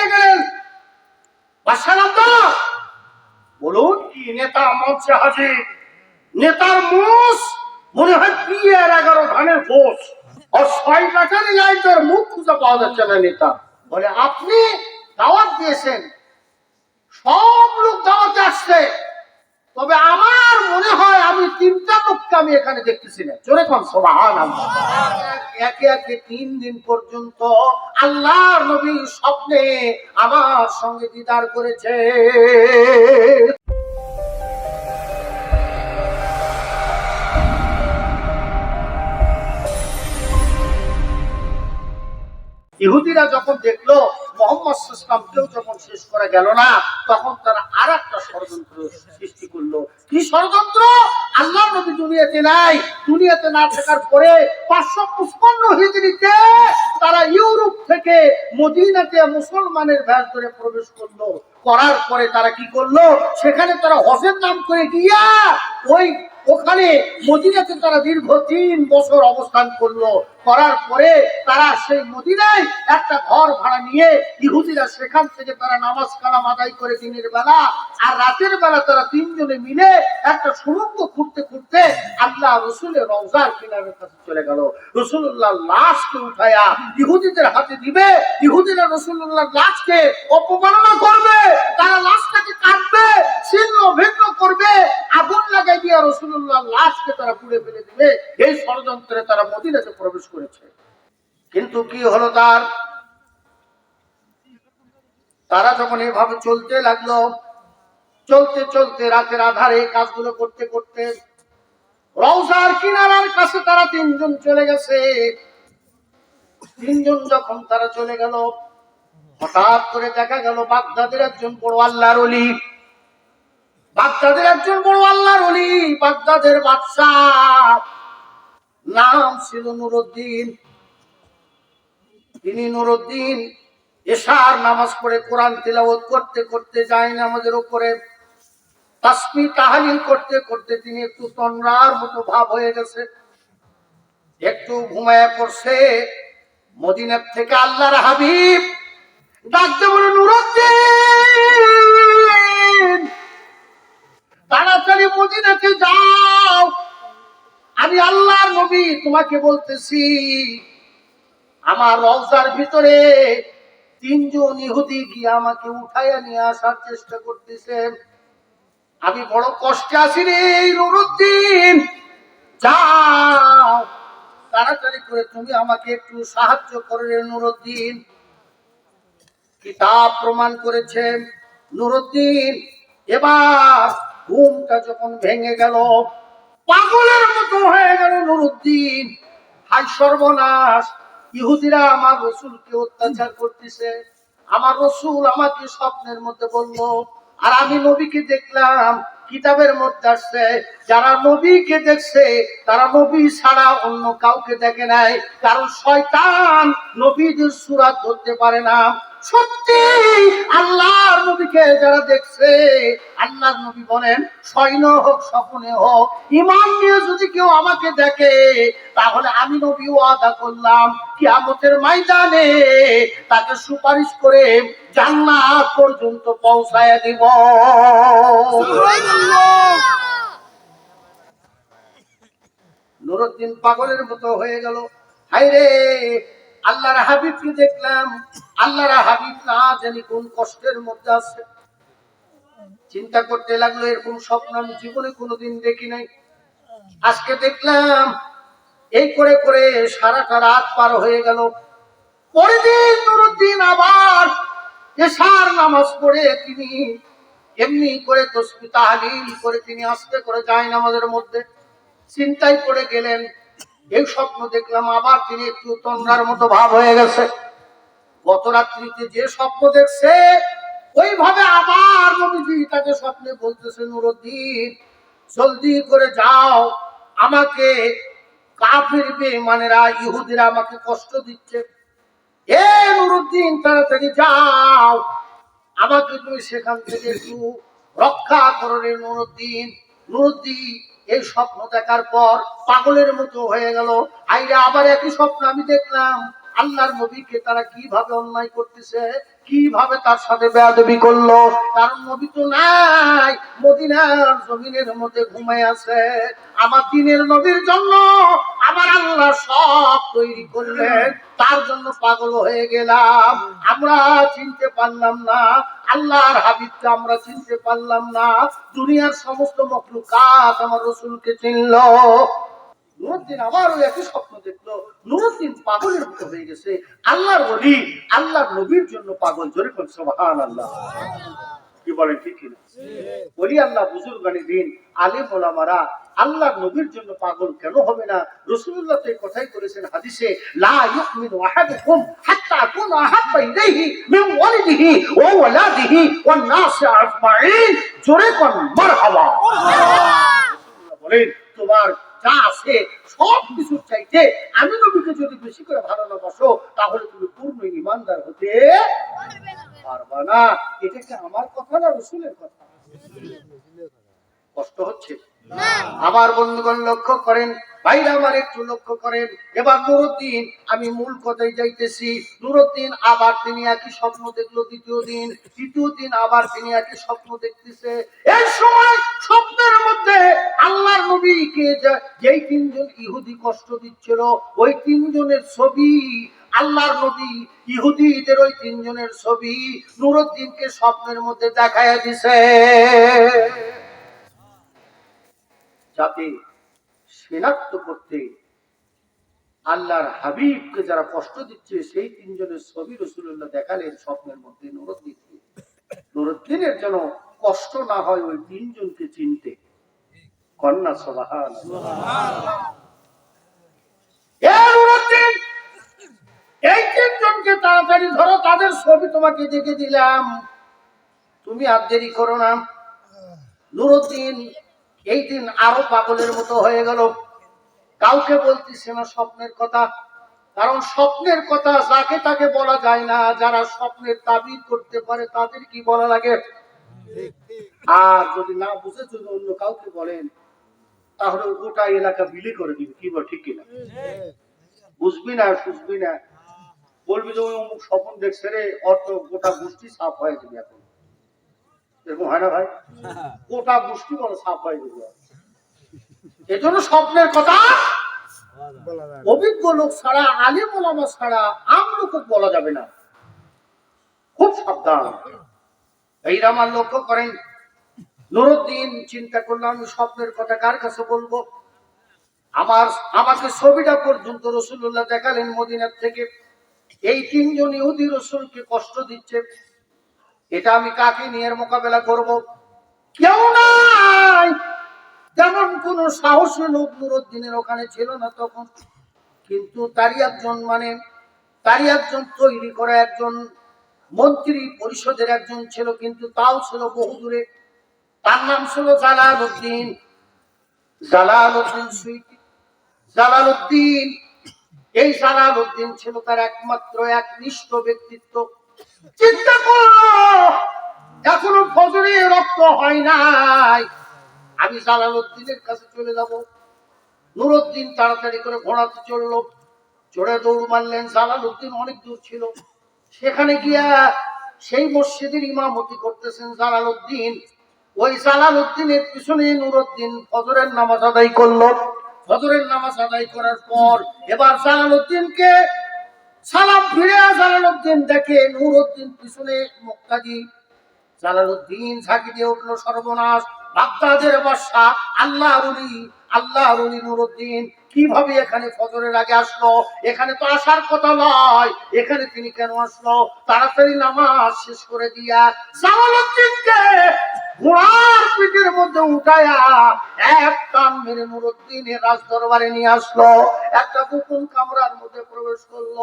নিয়ে গেলেন। বলুন কি নেতা মঞ্চে হাজির? নেতার মুস মনে হয় বিয়ের এগারো ধানের ঘোষ আর ছয় টাকারই লাইটার মুখ খুঁজে পাওয়া যাচ্ছে না নেতা। বলে, আপনি দাওয়াত দিয়েছেন। সব লোক দাওয়াতে আসছে। তবে আমার মনে হয় আমি তিনটা লোককে আমি এখানে দেখতেছি না। চলে কোন সোবাহান একে একে তিন দিন পর্যন্ত আল্লাহর নবী স্বপ্নে আমার সঙ্গে দিদার করেছে। ইহুদিরা যখন দেখল মোহাম্মদ যখন শেষ করা গেল না, তখন তারা আর একটা ষড়যন্ত্র সৃষ্টি করল। কি ষড়যন্ত্র? আল্লাহ নবী দুনিয়াতে নাই। দুনিয়াতে না থাকার পরে পাঁচশো পুষ্পন্ন হিজড়িতে তারা ইউরোপ থেকে মদিনাতে মুসলমানের ভ্যাস ধরে প্রবেশ করল। করার পরে তারা কি করল? সেখানে তারা হজের নাম করে গিয়া ওই ওখানে মদিনাতে তারা দীর্ঘ তিন বছর অবস্থান করল। করার পরে তারা সেই মদিনায় একটা ঘর ভাড়া নিয়ে ইহুদিরা সেখান থেকে তারা নামাজ কালাম আদায় করে দিনের বেলা আর রাতের বেলা তারা তিনজনে মিলে একটা সুরঙ্গ খুঁড়তে খুঁড়তে আল্লাহ রসুলের রওজার কিনারের কাছে চলে গেল। রসুল্লাহ লাশকে উঠায়া ইহুদিদের হাতে দিবে। ইহুদিরা রসুল্লাহ লাশকে অপমাননা করবে। তারা লাশটাকে কাটবে ছিন্ন ভিন্ন করবে, আগুন লাগাই দিয়ে রসুল্লাহ লাশকে তারা পুড়ে ফেলে দিবে। এই ষড়যন্ত্রে তারা মদিনাতে প্রবেশ করেছে। কিন্তু কি হলো তার? তারা যখন এভাবে চলতে লাগল, চলতে চলতে রাতের আধারে কাজগুলো করতে করতে রওজার কিনারার কাছে তারা তিনজন চলে গেছে। তিনজন যখন তারা চলে গেল হঠাৎ করে দেখা গেল বাগদাদের একজন বড় আল্লাহর অলি বাগদাদের একজন বড় আল্লাহর অলি বাগদাদের বাদশাহ। নাম ছিল নুরুদ্দিন। তিনি নুরুদ্দিন এশার নামাজ পড়ে কোরআন তিলাওয়াত করতে করতে যায় নামাজের উপরে। তাসমি তাহালিল করতে করতে তিনি একটু তন্দ্রার মতো ভাব হয়ে গেছে। একটু ঘুমায় পড়ছে। মদিনার থেকে আল্লাহর হাবিব তাড়াতাড়ি মদিনাতে যাও। আমি নবী, তোমাকে বলতেছি, আমার রওজার ভিতরে তিনজন ইহুদি গিয়ে আমাকে উঠাইয়া নিয়ে আসার চেষ্টা করতেছে আমি বড় কষ্টে আছি রে, নুরুদ্দিন। যাও, তাড়াতাড়ি করে তুমি আমাকে একটু সাহায্য করে নুরুদ্দিন। কিতাব প্রমাণ করেছে নুরুদ্দিন। এবার ঘুমটা যখন ভেঙে গেল, পাগলের মতো হয়ে গেল নুরুদ্দিন। হাই সর্বনাশ, ইহুদিরা আমার রসুলকে অত্যাচার করতেছে। আমার রসুল আমাকে স্বপ্নের মধ্যে বলল, আর আমি নবীকে দেখলাম, কিতাবের মধ্যে আসছে, যারা নবীকে দেখছে, তারা নবী ছাড়া অন্য কাউকে দেখে নাই, কারণ শয়তান নবীদের সুরাত ধরতে পারে না। সত্যি, আল্লাহর নবীকে যারা দেখছে, আল্লাহর নবী বলেন, সৈন্য হোক, স্বপ্নে হোক, ইমান নিয়ে যদি কেউ আমাকে দেখে, তাহলে আমি নবী ওয়াদা করলাম, কিয়ামতের ময়দানে তাকে সুপারিশ করে জান্নাত পর্যন্ত পৌঁছায় দিব। নুরুদ্দিন পাগলের মতো হয়ে গেল। হাইরে আল্লাহর হাবিবকে দেখলাম, আল্লাহর হাবিব না জানি কোন কষ্টের মধ্যে আছে। চিন্তা করতে লাগল, এরকম স্বপ্ন আমি জীবনে কোনোদিন দেখি নাই। আজকে দেখলাম, এই করে করে সারাটা রাত পার হয়ে গেল। পরের দিন নুরুদ্দিন আবার এশার নামাজ পড়ে তিনি এমনি করে তসবি তাহলিল করে তিনি আস্তে করে যায় নামাজের মধ্যে। চিন্তায় পড়ে গেলেন এই স্বপ্ন দেখলাম, আবার তিনি একটু তন্দ্রার মতো ভাব হয়ে গেছে। গত রাত্রিতে যে স্বপ্ন দেখছে, ওইভাবে আবার নবীজি তাকে স্বপ্নে বলতেছে, নুরুদ্দিন, জলদি করে যাও, আমাকে কাফির বেমানেরা ইহুদিরা আমাকে কষ্ট দিচ্ছে। এ নুরুদ্দিন, তাড়াতাড়ি যাও, আমাকে তুমি সেখান থেকে একটু রক্ষা করো রে নুরুদ্দিন। নুরুদ্দিন এই স্বপ্ন দেখার পর পাগলের মতো হয়ে গেল। আইরে, আবার একই স্বপ্ন আমি দেখলাম। আল্লাহর নবীকে তারা কীভাবে অন্যায় করতেছে? কীভাবে তার সাথে বেয়াদবি করল? কারণ নবী তো নাই, মদিনার জমিনের মধ্যে ঘুমায় আছে। আমার দিনের নবীর জন্য আমার আল্লাহ সব তৈরি করলেন। তার জন্য পাগল হয়ে গেলাম। আমরা চিনতে পারলাম না। আল্লাহর হাবিবকে আমরা চিনতে পারলাম না। দুনিয়ার সমস্ত মখলুকাত আমার রসুলকে চিনল। নুরুদ্দিন আবারও একই স্বপ্ন দেখল। নুরুদ্দিন পাগলের মতো হয়ে গেছে। আল্লাহর বলি আল্লাহর নবীর জন্য পাগল জোরে আল্লাহ কি বলেন ঠিক কিনা? বলি আল্লাহ বুজুর্গানি দিন আলিম ওলামারা আল্লাহর নবীর জন্য পাগল কেন হবে না? রসুল্লাহ তো কথাই বলেছেন হাদিসে লা ইউমিনু আহাদুকুম হাত্তা আকুনা আহাব্বা ইলাইহি মিন ওয়ালিদিহি ওয়া ওয়ালাদিহি ওয়ান নাসি আজমাইন। জোরে কোন মারহাবা। বলেন তোমার যা আছে, সব কিছু চাইতে আমি নবীকে যদি বেশি করে ভালো না বসো তাহলে তুমি পূর্ণ ইমানদার হতে পারবা না। এটা কি আমার কথা না রসুলের কথা? কষ্ট হচ্ছে? আমার বন্ধুগণ লক্ষ্য করেন ভাইরা আমার একটু লক্ষ্য করেন। এবার নুরুদ্দিন, আমি মূল কথায় যাইতেছি। নুরুদ্দিন আবার তিনি একই স্বপ্ন দেখল দ্বিতীয় দিন। তৃতীয় দিন আবার তিনি একই স্বপ্ন দেখতেছে। এই সময় স্বপ্নের মধ্যে আল্লাহর নবীকে যেই তিনজন ইহুদি কষ্ট দিচ্ছিল, ওই তিনজনের ছবি, আল্লাহর নবী, ইহুদিদের ওই তিনজনের ছবি নুরুদ্দিনকে স্বপ্নের মধ্যে দেখায় দিছে। যাতে শনাক্ত করতে আল্লাহর হাবিবকে যারা কষ্ট দিচ্ছে, সেই তিনজনের ছবি রসুল্লাহ দেখালেন স্বপ্নের মধ্যে নুরুদ্দিনকে নুরুদ্দিনের যেন কষ্ট না হয় ওই তিনজনকে চিনতে। কন্যা সবাহান এই তিনজনকে তাড়াতাড়ি ধরো, তাদের ছবি তোমাকে দেখে দিলাম। তুমি আর দেরি করো না। নুরুদ্দিন এই দিন আরও পাগলের মতো হয়ে গেল। কাউকে বলতেছে না স্বপ্নের কথা কারণ স্বপ্নের কথা যাকে তাকে বলা যায় না যারা স্বপ্নের তাবিদ করতে পারে তাদের কি বলা লাগে? আর যদি না বুঝে যদি অন্য কাউকে বলেন তাহলে গোটা এলাকা বিলি করে দিবে কি বল ঠিক কিনা? বুঝবি না বুঝবি না। বলবি যে অমুক স্বপ্ন দেখছে রে অর্থ গোটা গোষ্ঠী সাফ হয়ে যাবে এখন। এরকম হয় না ভাই? গোটা গোষ্ঠী বলে সাফ যাবে এজন্য স্বপ্নের কথা অভিজ্ঞ লোক ছাড়া, আলিম ওলামা ছাড়া আম লোক বলা যাবে না। খুব সাবধান। এইরা আমার লক্ষ্য করেন। নুরুদ্দিন, চিন্তা করলাম স্বপ্নের কথা কার কাছে বলব? আমার, আমাকে ছবিটা পর্যন্ত রসুল্লাহ দেখালেন মদিনার থেকে। এই তিনজন ইহুদি রসুলকে কষ্ট দিচ্ছে। এটা আমি কাকে নিয়ে মোকাবেলা করব? কেউ নাই। যেমন কোন সাহসী লোক নুরুদ্দিনের ওখানে ছিল না তখন। কিন্তু তারই একজন মানে তারই একজন তৈরি করা একজন মন্ত্রী পরিষদের একজন ছিল, কিন্তু তাও ছিল বহু দূরে তার নাম ছিল জালাল উদ্দিন জালাল উদ্দিন সুইটি। জালাল উদ্দিন এই জালাল উদ্দিন ছিল তার একমাত্র, একনিষ্ঠ ব্যক্তিত্ব। চিন্তা করল, এখনও ফজরে রক্ত হয় নাই। আমি জালাল উদ্দিনের কাছে চলে যাব। নুরুদ্দিন তাড়াতাড়ি করে ঘোড়াতে চলল। চড়ে দৌড় মারলেন জালাল উদ্দিন অনেক দূর ছিল। সেখানে গিয়া সেই মসজিদের ইমামতি করতেছেন জালাল উদ্দিন ওই জালাল উদ্দিনের পিছনে নুরুদ্দিন ফজরের নামাজ আদায় করল। ফজরের নামাজ আদায় করার পর এবার জালাল উদ্দিনকে সালাম ফিরে জালালুদ্দিন দেখে নুরুদ্দিন পিছনে মুক্তাদি। জালালুদ্দিন ঝাঁকি দিয়ে উঠল সর্বনাশ। বাগদাদের বর্ষা আল্লাহ রুলি আল্লাহ রুলি নুরুদ্দিন কীভাবে এখানে ফজরের আগে আসলো? এখানে তো আসার কথা নয়। এখানে তিনি কেন আসলো? তাড়াতাড়ি নামাজ শেষ করে দিয়া জালালউদ্দিনকে ঘোড়ার পিঠের মধ্যে উঠায়া এক টান মেরে নুরুদ্দিনের রাজ দরবারে নিয়ে আসলো। একটা গোপন কামরার মধ্যে প্রবেশ করল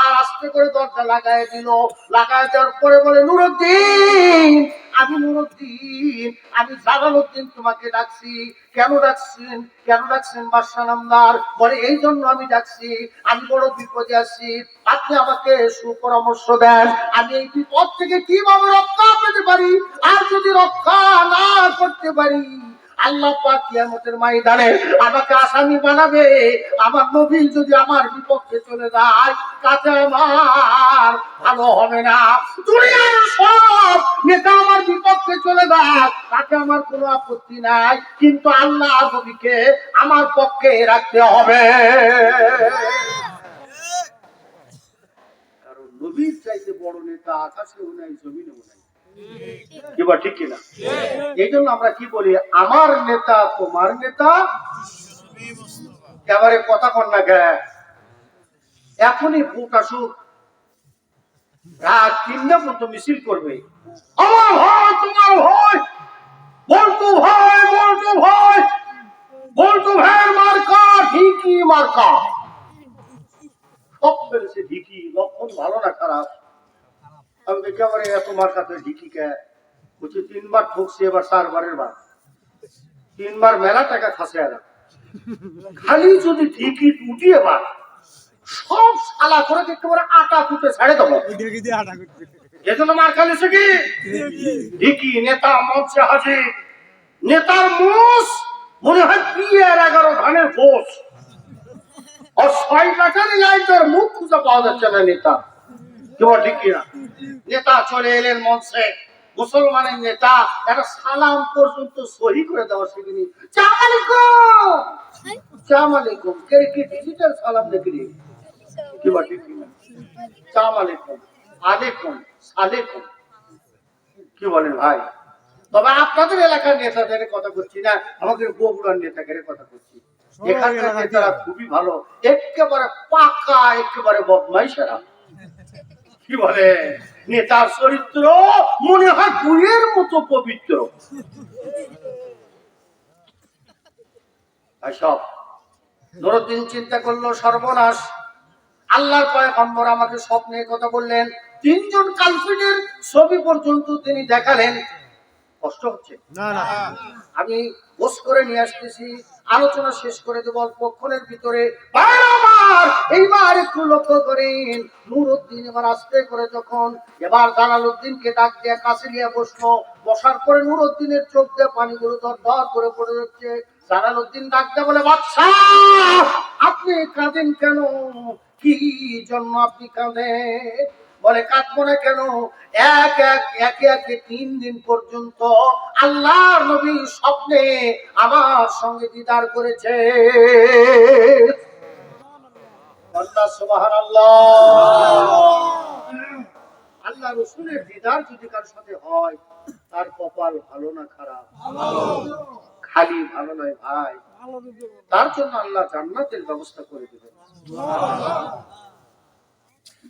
আর আস্তে করে দরজা লাগাই দিল। লাগাই দেওয়ার পরে বলে, নুরুদ্দিন আমি নুরুদ্দিন আমি জালালউদ্দিন তোমাকে ডাকছি। কেন ডাকছেন? কেন ডাকছেন বাদশা নামদার? বলে, এই জন্য আমি ডাকছি। আমি বড় বিপদে আছি। আপনি আমাকে সুপরামর্শ দেন। আমি এই বিপদ থেকে কীভাবে রক্ষা পেতে পারি? আর যদি রক্ষা না করতে পারি আল্লাহ পাক কিয়ামতের ময়দানে আমাকে আসামি বানাবে। আমার নবী যদি আমার বিপক্ষে চলে যায় কাছে আমার ভালো হবে না। দুনিয়ার সব নেতা আমার বিপক্ষে চলে যায়, তাতে আমার কোনো আপত্তি নাই। কিন্তু আল্লাহ নবীকে আমার পক্ষে রাখতে হবে। কারণ নবীর চাইতে বড় নেতা, আকাশেও নাই, জমিনেও নাই। কি ঠিক কিনা? এই জন্য আমরা কি বলি, আমার নেতা, তোমার নেতা? এবারে কথা কন না গে। এখনই ভোট আসুক। রাত তিনটা পর্যন্ত মিছিল করবে। আমার ভাই তোমার ভাই বলতু ভাই বলতু ভাই বলতু ভাই মার্কা ঠিকই মার্কা। সব বেড়েছে ঢিকি, লক্ষণ ভালো না খারাপ। আমি দেখি আমার এত মার্কাতে ঢিকি কে? বলছি, তিনবার ঠকছি, এবার চারবারের বার। তিনবার মেলা টাকা খাসে এরা খালি যদি ঢিকি উঠিয়ে বার সব শালা করে পারে আটা ফুটে ছাড়ে দেবো। এজন্য মার খালিছে কি? ঢিকি, নেতা মঞ্চে হাজির। নেতার মুস মনে হয় বিয়ের এগারো ধানের ফোস আর ছয় ব্যাটারি লাইটের মুখ খুঁজে পাওয়া যাচ্ছে না নেতা। কি বল ঠিক কিনা নেতা চলে এলেন মঞ্চে। মুসলমানের নেতা একটা সালাম পর্যন্ত সহি করে দেওয়া শিখিনি সালাম আলাইকুম! সালাম কি ডিজিটাল সালাম দেখি কি বল ঠিক কিনা? সালাম আলাইকুম। আলাইকুম আলাইকুম। কি বলেন ভাই? তবে আপনাদের এলাকার নেতাদের কথা করছি না আমাদের বগুড়ার নেতাদের কথা করছি এখানকার নেতারা খুবই ভালো। একেবারে পাকা একেবারে বদমাইশেরা। কি বলে? নেতার চরিত্র মনে হয় বইয়ের মতো পবিত্র। সব নরদিন চিন্তা করল সর্বনাশ। আল্লাহর পয়গম্বর আমাকে স্বপ্নে কথা বললেন। তিনজন কালফিটের ছবি পর্যন্ত তিনি দেখালেন। কষ্ট হচ্ছে? আমি বস করে নিয়ে আসতেছি আলোচনা শেষ করে দেবো অল্পক্ষণের ভিতরে। এইবার একটু লক্ষ্য করেন, নুরুদ্দিন এবার আস্তে করে যখন এবার জালালউদ্দিনকে ডাক দিয়ে কাছে নিয়ে বসল, বসার পরে নুরুদ্দিনের চোখ দিয়ে পানিগুলো ধর ধর করে পড়ে যাচ্ছে। জালালউদ্দিন ডাক দিয়ে বলে বাচ্চা আপনি কাঁদেন কেন? কি জন্য আপনি কাঁদেন? বলে, কাঁদবো না কেন? এক এক, একে একে তিন দিন পর্যন্ত আল্লাহর নবী স্বপ্নে আমার সঙ্গে দিদার করেছে। আল্লাহ রসুলের দিদার যদি কার সাথে হয় তার কপাল ভালো না খারাপ? খালি ভালো নয় ভাই। তার জন্য আল্লাহ জান্নাতের ব্যবস্থা করে দেবেন।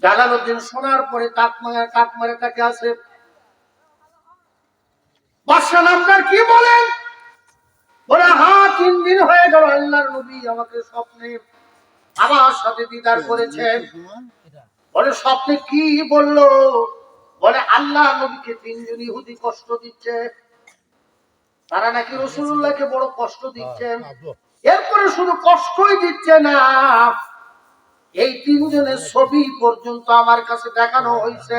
জালালউদ্দিন শোনার পরে তাক মারা তাক মারে তাকে আসে বাদশাহ নামদার কি বলেন? বলে হ্যাঁ তিন দিন হয়ে গেল আল্লাহর নবী আমাকে স্বপ্নে আমার সাথে দিদার করেছেন। বলে, স্বপ্নে কি বলল? বলে, আল্লাহ নবীকে তিনজন ইহুদি কষ্ট দিচ্ছে। তারা নাকি রসুল্লাহকে বড় কষ্ট দিচ্ছেন। এরপরে শুধু কষ্টই দিচ্ছে না। এই তিনজনের ছবি পর্যন্ত আমার কাছে দেখানো হয়েছে।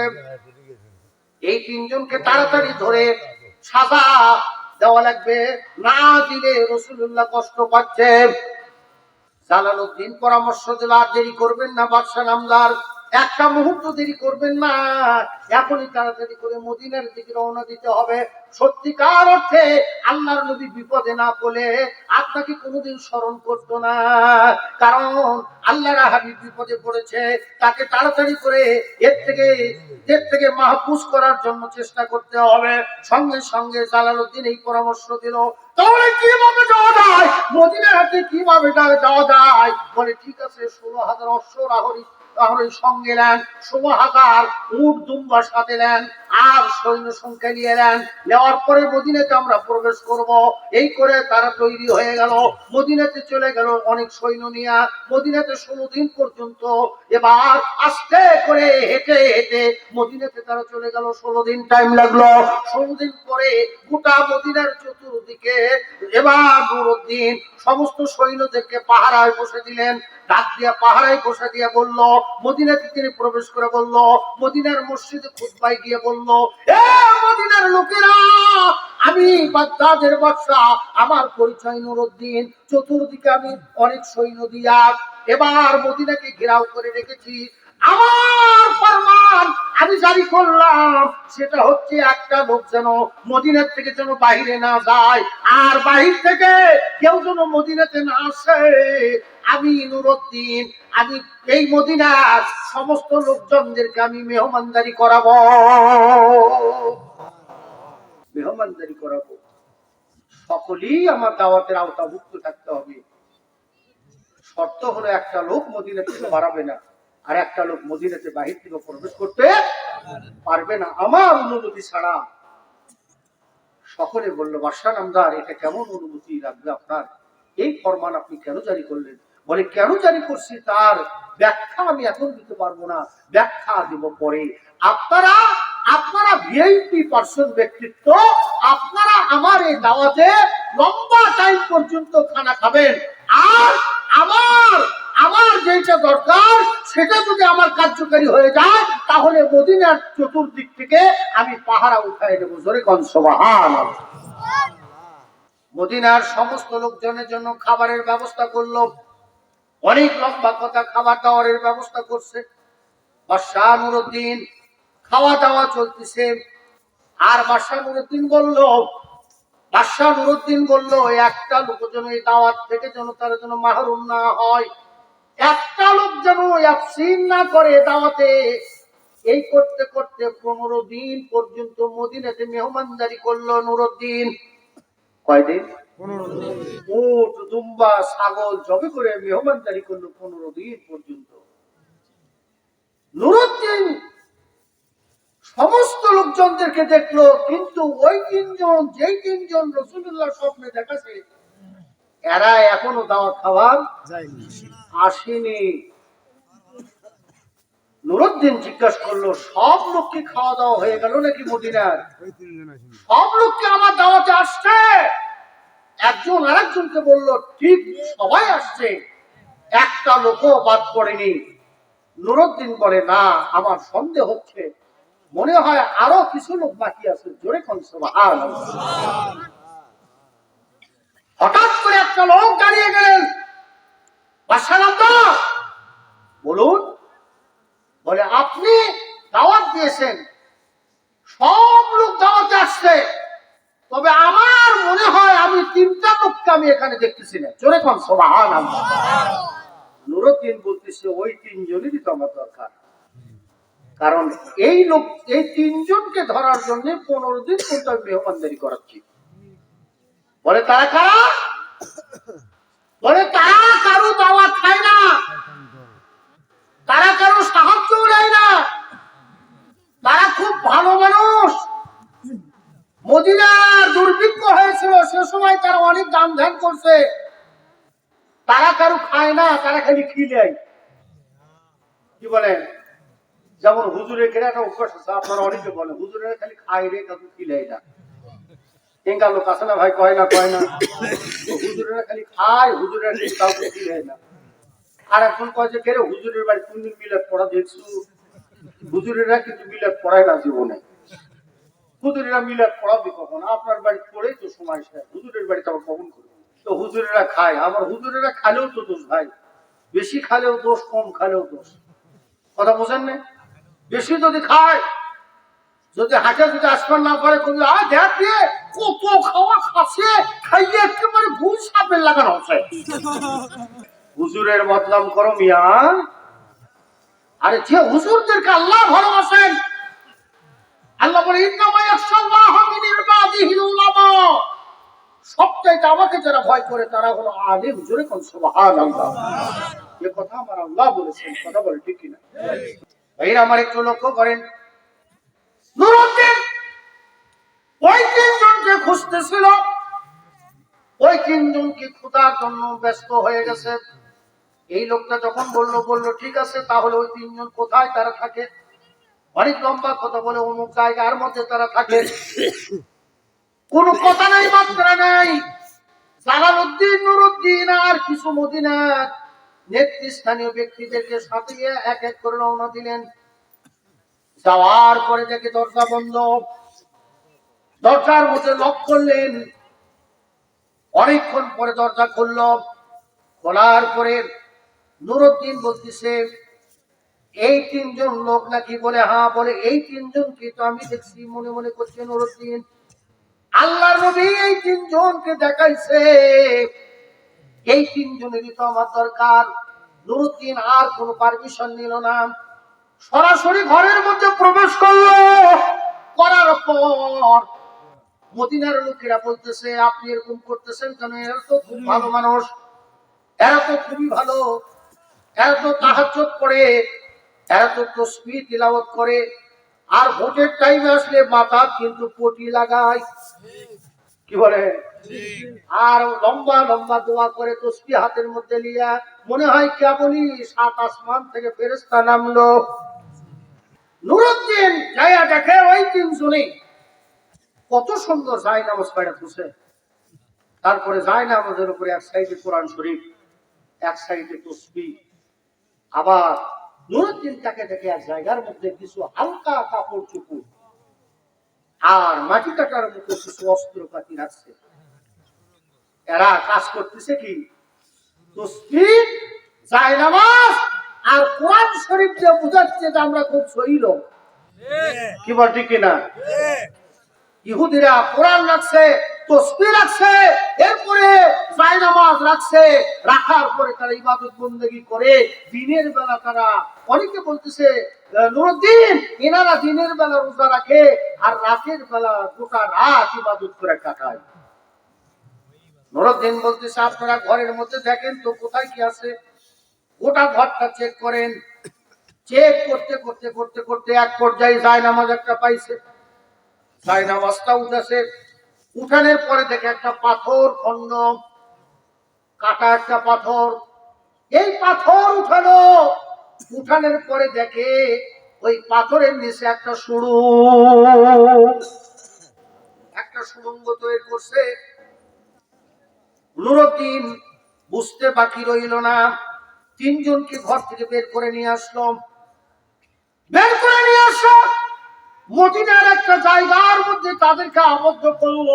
এই তিনজনকে তাড়াতাড়ি ধরে সাজা দেওয়া লাগবে। না দিলে রসুল্লাহ কষ্ট পাচ্ছে জালালউদ্দিন পরামর্শ দিল আর দেরি করবেন না বাদশাহ নামদার। একটা মুহূর্ত দেরি করবেন না। এখনই তাড়াতাড়ি করে মদিনার দিকে রওনা দিতে হবে। সত্যিকার অর্থে আল্লাহর নবী বিপদে না পড়লে আপনাকে কোনোদিন স্মরণ করতো না। কারণ আল্লাহর হাবিব বিপদে পড়েছে, তাকে তাড়াতাড়ি করে এর থেকে এর থেকে মাহফুজ করার জন্য চেষ্টা করতে হবে। সঙ্গে সঙ্গে জালালউদ্দিন এই পরামর্শ দিল, তাহলে কীভাবে যাওয়া যায়? মদিনার হাতে কীভাবে যাওয়া যায়? বলে, ঠিক আছে, ষোলো হাজার অশ্ব রাহরি তাহলে সঙ্গে নেন হাজার উট দুম্বা সাথে নেন, আর সৈন্য সংখ্যা নিয়ে নেন। নেওয়ার পরে মদিনাতে আমরা প্রবেশ করব। এই করে তারা তৈরি হয়ে গেল। মদিনাতে চলে গেল অনেক সৈন্য নিয়ে। মদিনাতে ষোলো দিন পর্যন্ত এবার আস্তে করে হেঁটে হেঁটে মদিনাতে তারা চলে গেল। ষোলো দিন টাইম লাগল। ষোলো দিন পরে গোটা মদিনার চতুর্দিকে এবার নুরুদ্দিন সমস্ত সৈন্যদেরকে পাহারায় বসে দিলেন। ডাক দিয়া পাহাড়ায় বসে দিয়ে বলল মদিনাতে তিনি প্রবেশ করে বলল, মদিনার মসজিদে খুতবায় গিয়ে বলল, এ মদিনার লোকেরা, আমি বাগদাদের বাদশা, আমার পরিচয় নুরুদ্দিন, চতুর্দিকে আমি অনেক সৈন্য দিয়া, এবার মদিনাকে ঘেরাও করে রেখেছি। আমার ফরমান আমি জারি করলাম, সেটা হচ্ছে একটা লোক যেন মদিনার থেকে যেন বাইরে না যায়, আর বাহির থেকে কেউ যেন মদিনাতে না আসে। আমি নুরুদ্দিন, আমি এই মদিনার সমস্ত লোকজনদেরকে আমি মেহমানদারি করাবো। মেহমানদারি সকলেই আমার দাওয়াতের আওতাভুক্ত থাকতে হবে। শর্ত হলো একটা লোক মদিনা থেকে বাড়াবে না, আর একটা লোক মদিনাতে বাহির থেকে প্রবেশ করতে পারবে না। আমার অনুমতি ছাড়া সকলে বলল বাসা নামদার, এটা কেমন অনুমতি লাগবে আপনার? এই ফরমান আপনি কেন জারি করলেন? বলে কেন জানি করছি তার ব্যাখ্যা আমি এখন দিতে পারব না। ব্যাখ্যা দিব পরে। আপনারা আপনারা ভিআইপি পার্সন ব্যক্তিত্ব আপনারা আমার এই দাওয়াতে লম্বা টাইম পর্যন্ত খানা খাবেন। আর আমার আমার যেটা দরকার সেটা যদি আমার কার্যকারী হয়ে যায় তাহলে মদিনার চতুর্দিক থেকে আমি পাহারা উঠাই দেবো। জোরে কনসবাহান মদিনার সমস্ত লোকজনের জন্য খাবারের ব্যবস্থা করল। অনেক লম্বা কথা, খাবার দাবারের ব্যবস্থা করছে। বাদশাহ নুরুদ্দিন খাওয়া দাওয়া চলতেছে। আর বাদশাহ নুরুদ্দিন বলল বাদশাহ নুরুদ্দিন বলল, একটা লোক যেন এই দাওয়াত থেকে যেন তারা যেন মাহরুম না হয়, একটা লোক যেন অ্যাবসিন না করে দাওয়াতে। এই করতে করতে পনেরো দিন পর্যন্ত মদিনাতে মেহমানদারি করল নুরুদ্দিন। কয়দিন? উট দুম্বা ছাগল জবে করে মেহমানদারি করল পনেরো দিন পর্যন্ত। নুরুদ্দিন সমস্ত লোকজনদেরকে দেখল কিন্তু ওই তিনজন যেই তিনজন রসুল্লাহ স্বপ্নে দেখাছে এরা এখনও দাওয়াত খাবার আসেনি। নুরুদ্দিন জিজ্ঞাসা করল সব লোককে খাওয়া দাওয়া হয়ে গেল নাকি মদিনার সব লোককে আমার দাওয়াতে আসছে। একজন আরেকজনকে বলল, ঠিক সবাই আসছে। একটা লোকও বাদ পড়েনি। নুরুদ্দিন বলে, না, আমার সন্দেহ হচ্ছে। মনে হয় আরও কিছু লোক বাকি আছে। জোরে কনসবাহান হঠাৎ করে একটা লোক দাঁড়িয়ে গেলেন। বলুন, বলে, আপনি দাওয়াত দিয়েছেন সব লোক দাওয়াতে আসছে তবে আমার মনে হয় আমি তিনটা লোককে আমি এখানে দেখতেছি না। চলে কন সবাহান নুরুদ্দিন বলতেছে, ওই তিনজনেরই দরকার। কারণ এই লোক, এই তিনজনকে ধরার জন্য পনেরো দিন পর্যন্ত মেহমানদারি করাচ্ছি। বলে তারা বলে তারা কারও দাওয়া খায় না। তারা কারও সাহায্য নেয় না। তারা খুব ভালো মানুষ। মদিনার দুর্ভিক্ষ সময় দান ধ্যান করছে। তারা কারও খায় না, তারা খালি খিলেয় কি বলেন? যেমন হুজুরের কেনা একটা অভ্যাস আছে, আপনারা অনেকে বলেন, হুজুরের খালি খায় রে কাকু খিলেয় না। লোক আছে না ভাই, কয় না কয় না? খালি খায়, হুজুরের কাউকে না। আর এখন কয় যে কেরে হুজুরের বাড়ি কোনদিন মিলাদ পড়া দেখছ? হুজুরেরা কিন্তু মিলাদ পড়ায় না জীবনে। হুজুরেরা মিলাদ পড়াবে কখন? আপনার বাড়ি পড়েই তো সময় শেষ। হুজুরের বাড়িতে আবার কখন করবে? তো হুজুরেরা খায়। আবার হুজুরেরা খালেও তো দোষ ভাই। বেশি খালেও দোষ, কম খালেও দোষ। কথা বোঝেন না বেশি যদি খায়, যদি হাঁটে যদি আসমান না পারে কোনো আয় দেখ দিয়ে কত খাওয়া খাচ্ছে। খাইয়ে একেবারে ঘুষ সাপের লাগানো হচ্ছে। হুজুরের বদনাম করো মিয়া। আরে যে হুজুরদেরকে আল্লাহ ভালোবাসেন আল্লাহ বলে সবচাইতে আমাকে যারা ভয় করে, তারা হলো আলিম, জোরে কোন সুবহানাল্লাহ। এ কথা আমার আল্লাহ বলেছেন, কথা বলে ঠিক কিনা? আমার একটু লক্ষ্য করেন। নুরুদ্দিন ওই তিনজনকে খুঁজতেছিল। ওই তিনজনকে খোঁজার জন্য ব্যস্ত হয়ে গেছে? এই লোকটা যখন বলল বলল, ঠিক আছে, তাহলে ওই তিনজন কোথায়? তারা থাকে অনেক লম্বা কথা বলে অমুক জায়গার মধ্যে তারা থাকে। কোন কথা নাই, মাত্রা নাই। জালালউদ্দিন, নুরুদ্দিন আর কিছু মদিনার নেতৃস্থানীয় ব্যক্তিদেরকে সাথে এক এক করে রওনা দিলেন। যাওয়ার পরে দেখে দরজা বন্ধ। দরজার মধ্যে লক করলেন। অনেকক্ষণ পরে দরজা খুলল। খোলার পরে নুরুদ্দিন বলতেছে এই তিনজন লোক নাকি বলে হ্যাঁ বলে, এই তিনজনকে তো আমি দেখছি, মনে মনে করছে নুরুদ্দিন আল্লাহ নবী এই তিনজনকে দেখাইছে। এই তিনজনেরই তো আমার দরকার। নুরুদ্দিন আর কোনো পারমিশন নিল না। সরাসরি ঘরের মধ্যে প্রবেশ করল। করার পর মদিনার লোকেরা বলতেছে, আপনি এরকম করতেছেন কেন? এরা তো খুব ভালো মানুষ। এরা তো খুবই ভালো। এরা তো তাহাজ্জুদ করে। এরা তো তসবি তিলাওয়াত করে, আর ভোটের টাইমে আসলে মাথা কিন্তু পটি লাগায়। কি বলে আর লম্বা লম্বা দোয়া করে তসবি হাতের মধ্যে লিয়া মনে হয় কেবলই সাত আসমান থেকে ফেরেস্তা নামলো। নুরুদ্দিন, যাইয়া দেখে ওই তিনজনই। কত সুন্দর যায় নামাজ পাড়া খুশে তারপরে যায় নামাজের উপরে এক সাইডে কোরআন শরীফ, এক সাইডে তসবি আবার নুরুদ্দিন তাকে দেখে এক জায়গার মধ্যে কিছু হালকা কাপড় চুপুর। আর মাটি কাটার মতো কিছু অস্ত্রপাতি রাখছে। এরা কাজ করতেছে কি? আর কোরআন শরীফ যে বুঝাচ্ছে যে আমরা খুব সহি লোক। কি বল ঠিক কিনা? ইহুদিরা কোরআন রাখছে তসবি রাখছে, এরপরে জায়নামাজ রাখছে, রাখার পরে তারা ইবাদত বন্দেগি করে, দিনের বেলা তারা, অনেকে বলতেছে নুরুদ্দিন, এনারা দিনের বেলা রোজা রাখে আর রাতের বেলা গোটা রাত ইবাদত করে কাটায়। নুরুদ্দিন বলতেছে, আপনারা ঘরের মধ্যে দেখেন তো কোথায় কি আছে? গোটা ঘরটা চেক করেন। চেক করতে করতে করতে করতে এক পর্যায়ে জায়নামাজ একটা পাইছে। তাই নামাজটা উঠেছে। উঠানের পরে দেখে একটা পাথর খন্ড কাটা একটা পাথর। এই পাথর উঠানো। উঠানের পরে দেখে ওই পাথরের নিচে একটা সুড়ু একটা সুড়ঙ্গ তৈরি করছে। নুরুদ্দিন বুঝতে বাকি রইল না। তিনজনকে ঘর থেকে বের করে নিয়ে আসলাম বের করে নিয়ে আসো মদিনার একটা জায়গার মধ্যে তাদেরকে আবদ্ধ করল।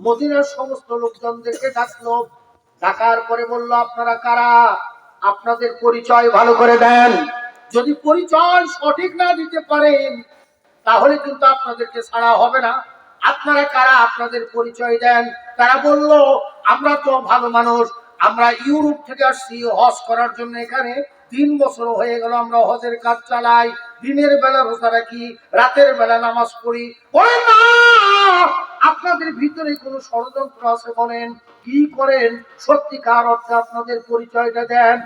মদিনার সমস্ত লোকজনদেরকে ডাকলো। ডাকার পরে বলল, আপনারা কারা? আপনাদের পরিচয় ভালো করে দেন। যদি পরিচয় সঠিক না দিতে পারেন, তাহলে কিন্তু আপনাদেরকে ছাড়া হবে না। আপনারা কারা? আপনাদের পরিচয় দেন। তারা বলল, আমরা তো ভালো মানুষ। আমরা ইউরোপ থেকে আসছি হজ করার জন্য এখানে। তিন বছর হয়ে গেল আমরা হজের কাজ চালাই, দিনের বেলা রোজা রাখি, রাতের বেলা নামাজ পড়ি। আপনাদের ভিতরে কোনো ষড়যন্ত্র আছে বলেন? কি করেন? সত্যিকার অর্থে আপনাদের পরিচয়টা দেন।